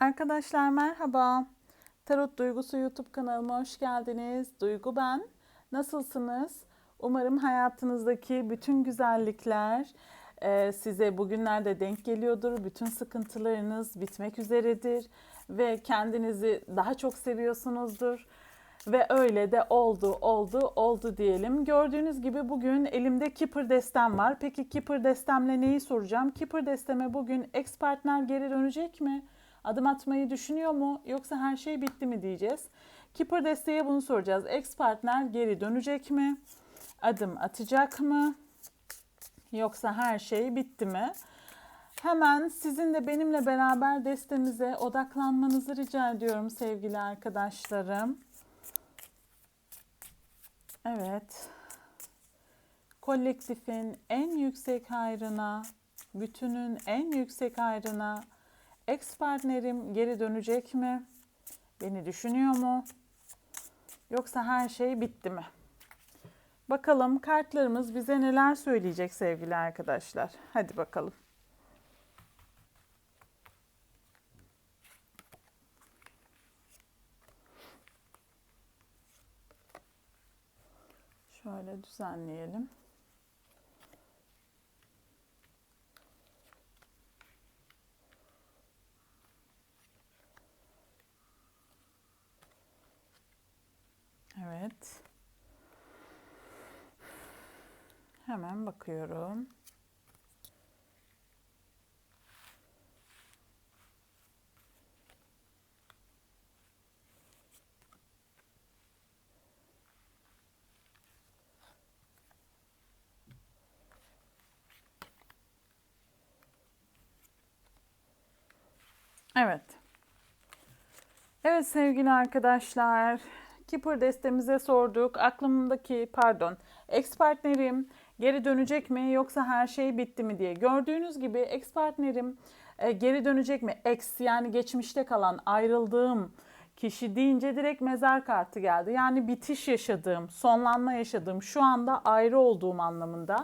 Arkadaşlar merhaba. Tarot Duygusu YouTube kanalıma hoş geldiniz. Duygu ben. Nasılsınız? Umarım hayatınızdaki bütün güzellikler e, size bugünlerde denk geliyordur. Bütün sıkıntılarınız bitmek üzeredir ve kendinizi daha çok seviyorsunuzdur. Ve öyle de oldu, oldu, oldu diyelim. Gördüğünüz gibi bugün elimde Keeper destem var. Peki Keeper destemle neyi soracağım? Keeper desteme bugün ex partner geri dönecek mi? Adım atmayı düşünüyor mu? Yoksa her şey bitti mi diyeceğiz. Keeper desteğe bunu soracağız. Ex partner geri dönecek mi? Adım atacak mı? Yoksa her şey bitti mi? Hemen sizin de benimle beraber destemize odaklanmanızı rica ediyorum sevgili arkadaşlarım. Evet. Kolektifin en yüksek hayrına, bütünün en yüksek hayrına ex partnerim geri dönecek mi? Beni düşünüyor mu? Yoksa her şey bitti mi? Bakalım kartlarımız bize neler söyleyecek sevgili arkadaşlar. Hadi bakalım. Şöyle düzenleyelim. Evet. Hemen bakıyorum. Evet. Evet sevgili arkadaşlar, Keeper destemize sorduk. Aklımdaki pardon, ex partnerim geri dönecek mi yoksa her şey bitti mi diye. Gördüğünüz gibi ex partnerim e, geri dönecek mi? Ex yani geçmişte kalan ayrıldığım kişi deyince direkt mezar kartı geldi. Yani bitiş yaşadığım, sonlanma yaşadığım, şu anda ayrı olduğum anlamında.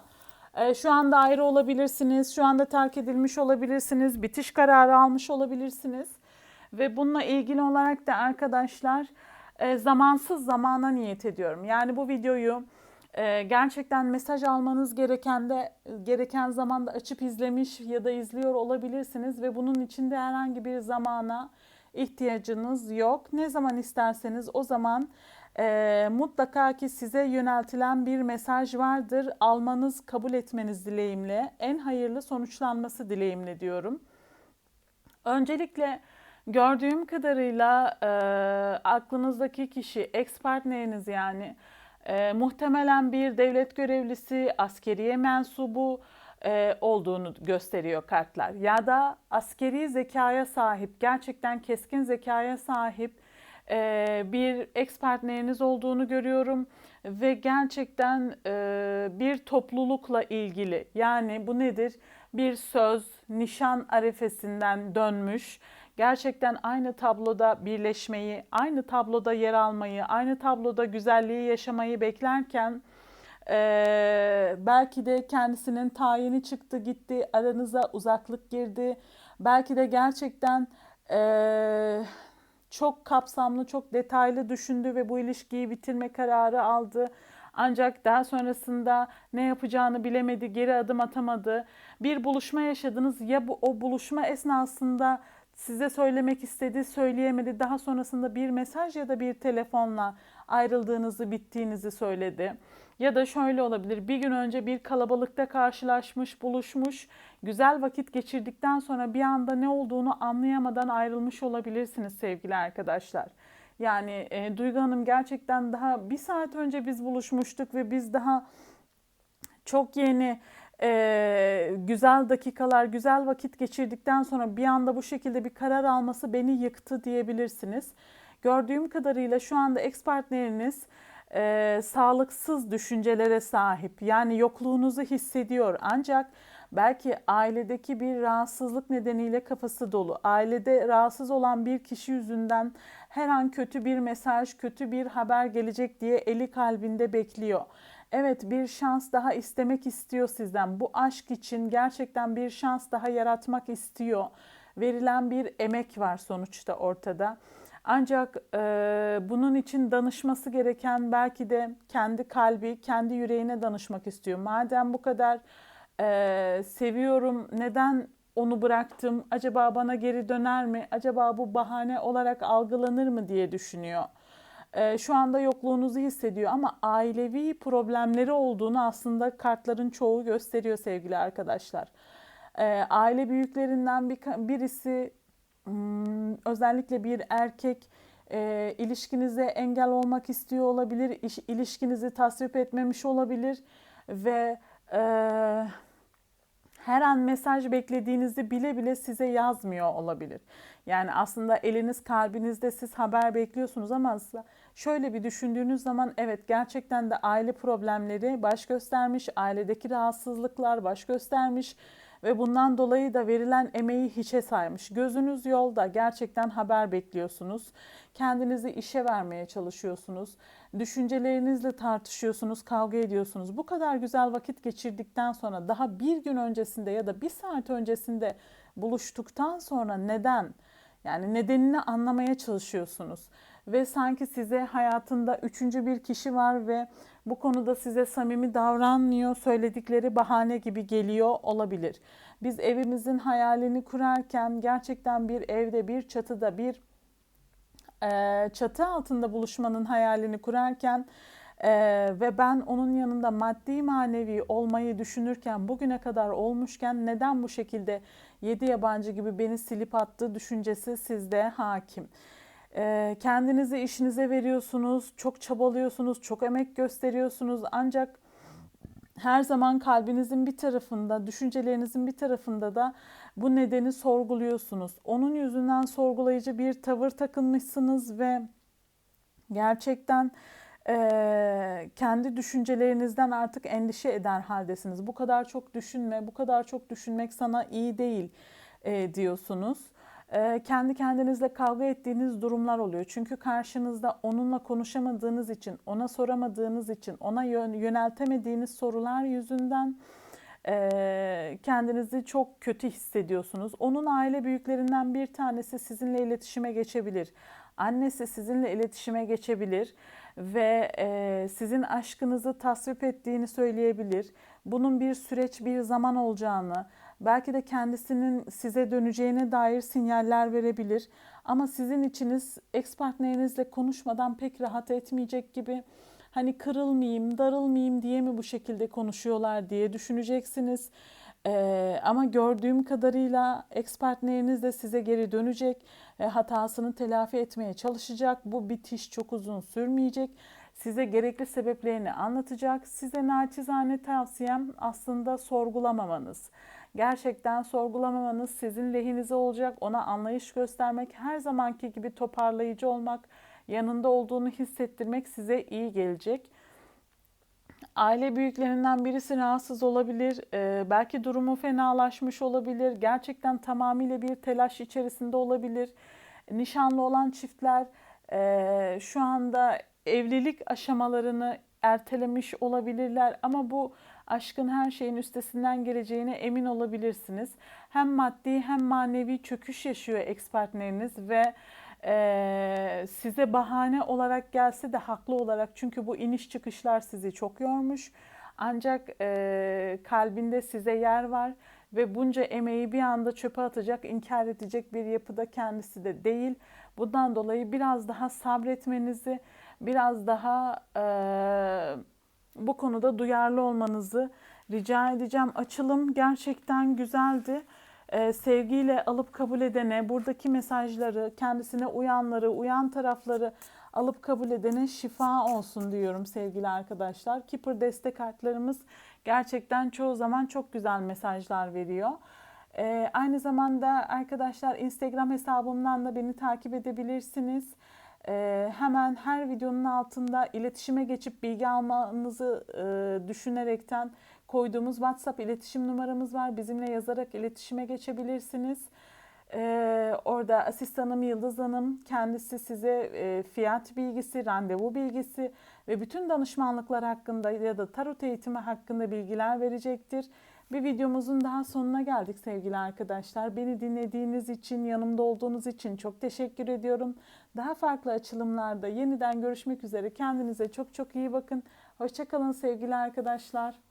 E, şu anda ayrı olabilirsiniz, şu anda terk edilmiş olabilirsiniz, bitiş kararı almış olabilirsiniz. Ve bununla ilgili olarak da arkadaşlar e, zamansız zamana niyet ediyorum. Yani bu videoyu e, gerçekten mesaj almanız gereken de gereken zamanda açıp izlemiş ya da izliyor olabilirsiniz ve bunun içinde herhangi bir zamana ihtiyacınız yok. Ne zaman isterseniz o zaman e, mutlaka ki size yöneltilen bir mesaj vardır. Almanız, kabul etmeniz dileğimle, en hayırlı sonuçlanması dileğimle diyorum. Öncelikle gördüğüm kadarıyla e, aklınızdaki kişi, ex partneriniz yani e, muhtemelen bir devlet görevlisi, askeriye mensubu e, olduğunu gösteriyor kartlar. Ya da askeri zekaya sahip, gerçekten keskin zekaya sahip e, bir ex partneriniz olduğunu görüyorum ve gerçekten e, bir toplulukla ilgili yani bu nedir? Bir söz, nişan arefesinden dönmüş gerçekten aynı tabloda birleşmeyi, aynı tabloda yer almayı, aynı tabloda güzelliği yaşamayı beklerken e, belki de kendisinin tayini çıktı gitti, aranıza uzaklık girdi. Belki de gerçekten e, çok kapsamlı, çok detaylı düşündü ve bu ilişkiyi bitirme kararı aldı. Ancak daha sonrasında ne yapacağını bilemedi, geri adım atamadı. Bir buluşma yaşadınız ya bu o buluşma esnasında size söylemek istedi, söyleyemedi. Daha sonrasında bir mesaj ya da bir telefonla ayrıldığınızı, bittiğinizi söyledi. Ya da şöyle olabilir. Bir gün önce bir kalabalıkta karşılaşmış, buluşmuş, güzel vakit geçirdikten sonra bir anda ne olduğunu anlayamadan ayrılmış olabilirsiniz sevgili arkadaşlar. Yani e, Duygu Hanım gerçekten daha bir saat önce biz buluşmuştuk ve biz daha çok yeni e, güzel dakikalar, güzel vakit geçirdikten sonra bir anda bu şekilde bir karar alması beni yıktı diyebilirsiniz. Gördüğüm kadarıyla şu anda ex partneriniz e, sağlıksız düşüncelere sahip. Yani yokluğunuzu hissediyor ancak belki ailedeki bir rahatsızlık nedeniyle kafası dolu. Ailede rahatsız olan bir kişi yüzünden her an kötü bir mesaj, kötü bir haber gelecek diye eli kalbinde bekliyor. Evet bir şans daha istemek istiyor sizden. Bu aşk için gerçekten bir şans daha yaratmak istiyor. verilen bir emek var sonuçta ortada. Ancak e, bunun için danışması gereken belki de kendi kalbi, kendi yüreğine danışmak istiyor. Madem bu kadar e, seviyorum, neden onu bıraktım? Acaba bana geri döner mi? Acaba bu bahane olarak algılanır mı diye düşünüyor. E, şu anda yokluğunuzu hissediyor ama ailevi problemleri olduğunu aslında kartların çoğu gösteriyor sevgili arkadaşlar. E, aile büyüklerinden bir, birisi Hmm, özellikle bir erkek e, ilişkinize engel olmak istiyor olabilir, iş, ilişkinizi tasvip etmemiş olabilir ve e, her an mesaj beklediğinizi bile bile size yazmıyor olabilir. Yani aslında eliniz kalbinizde siz haber bekliyorsunuz ama şöyle bir düşündüğünüz zaman evet gerçekten de aile problemleri baş göstermiş, ailedeki rahatsızlıklar baş göstermiş ve bundan dolayı da verilen emeği hiçe saymış. Gözünüz yolda gerçekten haber bekliyorsunuz. Kendinizi işe vermeye çalışıyorsunuz. Düşüncelerinizle tartışıyorsunuz, kavga ediyorsunuz. Bu kadar güzel vakit geçirdikten sonra daha bir gün öncesinde ya da bir saat öncesinde buluştuktan sonra neden? Yani nedenini anlamaya çalışıyorsunuz ve sanki size hayatında üçüncü bir kişi var ve bu konuda size samimi davranmıyor, söyledikleri bahane gibi geliyor olabilir. Biz evimizin hayalini kurarken gerçekten bir evde, bir çatıda, bir e, çatı altında buluşmanın hayalini kurarken e, ve ben onun yanında maddi manevi olmayı düşünürken bugüne kadar olmuşken neden bu şekilde yedi yabancı gibi beni silip attı düşüncesi sizde hakim. Kendinizi işinize veriyorsunuz, çok çabalıyorsunuz, çok emek gösteriyorsunuz ancak her zaman kalbinizin bir tarafında, düşüncelerinizin bir tarafında da bu nedeni sorguluyorsunuz. Onun yüzünden sorgulayıcı bir tavır takınmışsınız ve gerçekten e, kendi düşüncelerinizden artık endişe eder haldesiniz. Bu kadar çok düşünme, bu kadar çok düşünmek sana iyi değil e, diyorsunuz. Ee, kendi kendinizle kavga ettiğiniz durumlar oluyor. Çünkü karşınızda onunla konuşamadığınız için, ona soramadığınız için, ona yöneltemediğiniz sorular yüzünden e, kendinizi çok kötü hissediyorsunuz. Onun aile büyüklerinden bir tanesi sizinle iletişime geçebilir. Annesi sizinle iletişime geçebilir ve e, sizin aşkınızı tasvip ettiğini söyleyebilir. Bunun bir süreç, bir zaman olacağını, Belki de kendisinin size döneceğine dair sinyaller verebilir. Ama sizin içiniz ex partnerinizle konuşmadan pek rahat etmeyecek gibi hani kırılmayayım, darılmayayım diye mi bu şekilde konuşuyorlar diye düşüneceksiniz. Ee, ama gördüğüm kadarıyla ex partneriniz de size geri dönecek, e, hatasını telafi etmeye çalışacak. Bu bitiş çok uzun sürmeyecek. Size gerekli sebeplerini anlatacak. Size naçizane tavsiyem aslında sorgulamamanız. Gerçekten sorgulamamanız sizin lehinize olacak. Ona anlayış göstermek, her zamanki gibi toparlayıcı olmak, yanında olduğunu hissettirmek size iyi gelecek. Aile büyüklerinden birisi rahatsız olabilir, ee, belki durumu fenalaşmış olabilir, gerçekten tamamıyla bir telaş içerisinde olabilir. Nişanlı olan çiftler e, şu anda evlilik aşamalarını ertelemiş olabilirler ama bu aşkın her şeyin üstesinden geleceğine emin olabilirsiniz. Hem maddi hem manevi çöküş yaşıyor ex partneriniz ve e, size bahane olarak gelse de haklı olarak çünkü bu iniş çıkışlar sizi çok yormuş. Ancak e, kalbinde size yer var ve bunca emeği bir anda çöpe atacak, inkar edecek bir yapıda kendisi de değil. Bundan dolayı biraz daha sabretmenizi, biraz daha e, bu konuda duyarlı olmanızı rica edeceğim. Açılım gerçekten güzeldi. Ee, sevgiyle alıp kabul edene, buradaki mesajları, kendisine uyanları, uyan tarafları alıp kabul edene şifa olsun diyorum sevgili arkadaşlar. Keeper destek kartlarımız gerçekten çoğu zaman çok güzel mesajlar veriyor. Ee, aynı zamanda arkadaşlar Instagram hesabımdan da beni takip edebilirsiniz. Ee, hemen her videonun altında iletişime geçip bilgi almanızı e, düşünerekten koyduğumuz WhatsApp iletişim numaramız var. Bizimle yazarak iletişime geçebilirsiniz. Ee, orada asistanım Yıldız Hanım kendisi size e, fiyat bilgisi, randevu bilgisi ve bütün danışmanlıklar hakkında ya da tarot eğitimi hakkında bilgiler verecektir. Bir videomuzun daha sonuna geldik sevgili arkadaşlar. Beni dinlediğiniz için, yanımda olduğunuz için çok teşekkür ediyorum. Daha farklı açılımlarda yeniden görüşmek üzere. Kendinize çok çok iyi bakın. Hoşçakalın sevgili arkadaşlar.